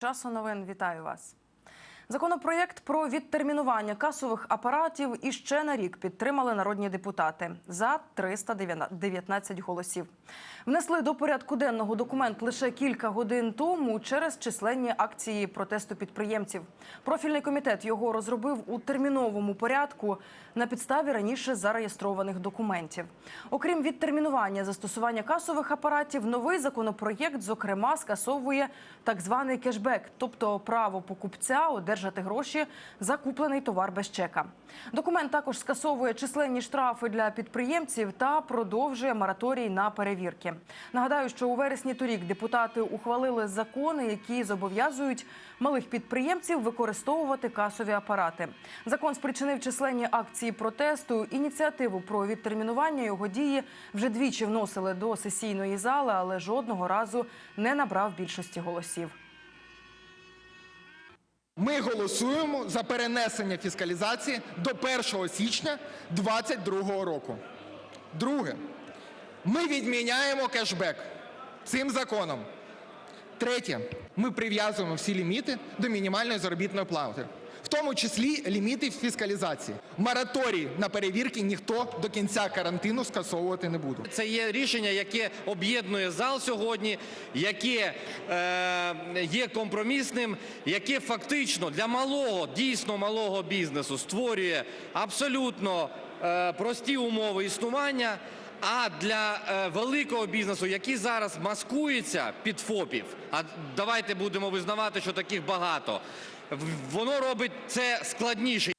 Часу новин вітаю вас. Законопроєкт про відтермінування касових апаратів іще на рік підтримали народні депутати за 319 голосів. Внесли до порядку денного документ лише кілька годин тому через численні акції протесту підприємців. Профільний комітет його розробив у терміновому порядку на підставі раніше зареєстрованих документів. Окрім відтермінування застосування касових апаратів, новий законопроєкт зокрема скасовує так званий кешбек, тобто право покупця одержати гроші за куплений товар без чека. Документ також скасовує численні штрафи для підприємців та продовжує мораторій на перевірки. Нагадаю, що у вересні торік депутати ухвалили закони, які зобов'язують малих підприємців використовувати касові апарати. Закон спричинив численні акції протесту. Ініціативу про відтермінування його дії вже двічі вносили до сесійної зали, але жодного разу не набрав більшості голосів. Ми голосуємо за перенесення фіскалізації до 1 січня 2022 року. Друге, ми відміняємо кешбек цим законом. Третє, ми прив'язуємо всі ліміти до мінімальної заробітної плати, в тому числі ліміти фіскалізації. Мораторій на перевірки ніхто до кінця карантину скасовувати не буде. Це є рішення, яке об'єднує зал сьогодні, яке е, є компромісним, яке фактично для малого, дійсно малого бізнесу створює абсолютно е, прості умови існування. А для е, великого бізнесу, який зараз маскується під ФОПів, а давайте будемо визнавати, що таких багато, воно робить це складніше.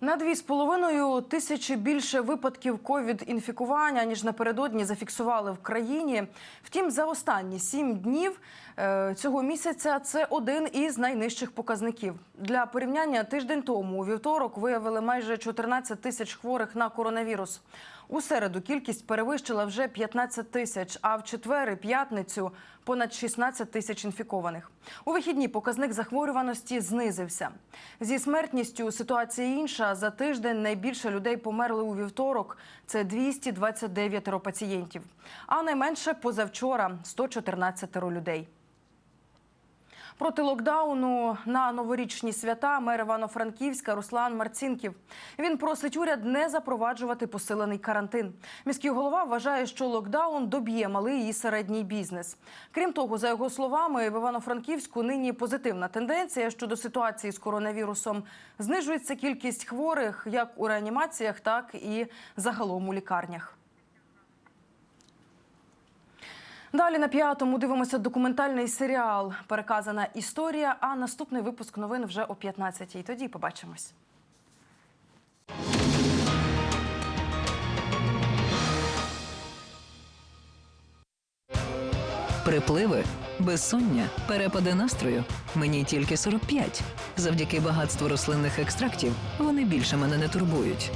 На дві з половиною тисячі більше випадків ковід-інфікування, ніж напередодні зафіксували в країні. Втім, за останні сім днів е, цього місяця це один із найнижчих показників. Для порівняння тиждень тому у вівторок виявили майже 14 тисяч хворих на коронавірус. У середу кількість перевищила вже 15 тисяч, а в четвер і п'ятницю понад 16 тисяч інфікованих. У вихідні показник захворюваності знизився. Зі смертністю ситуація інша. За тиждень найбільше людей померли у вівторок. Це 229 пацієнтів. А найменше позавчора 114 людей. Проти локдауну на новорічні свята мер Івано-Франківська Руслан Марцінків. Він просить уряд не запроваджувати посилений карантин. Міський голова вважає, що локдаун доб'є малий і середній бізнес. Крім того, за його словами, в Івано-Франківську нині позитивна тенденція щодо ситуації з коронавірусом. Знижується кількість хворих як у реанімаціях, так і загалом у лікарнях. Далі на п'ятому дивимося документальний серіал Переказана історія. А наступний випуск новин вже о 15-й. Тоді побачимось. Припливи, безсоння, перепади настрою. Мені тільки 45. Завдяки багатству рослинних екстрактів вони більше мене не турбують.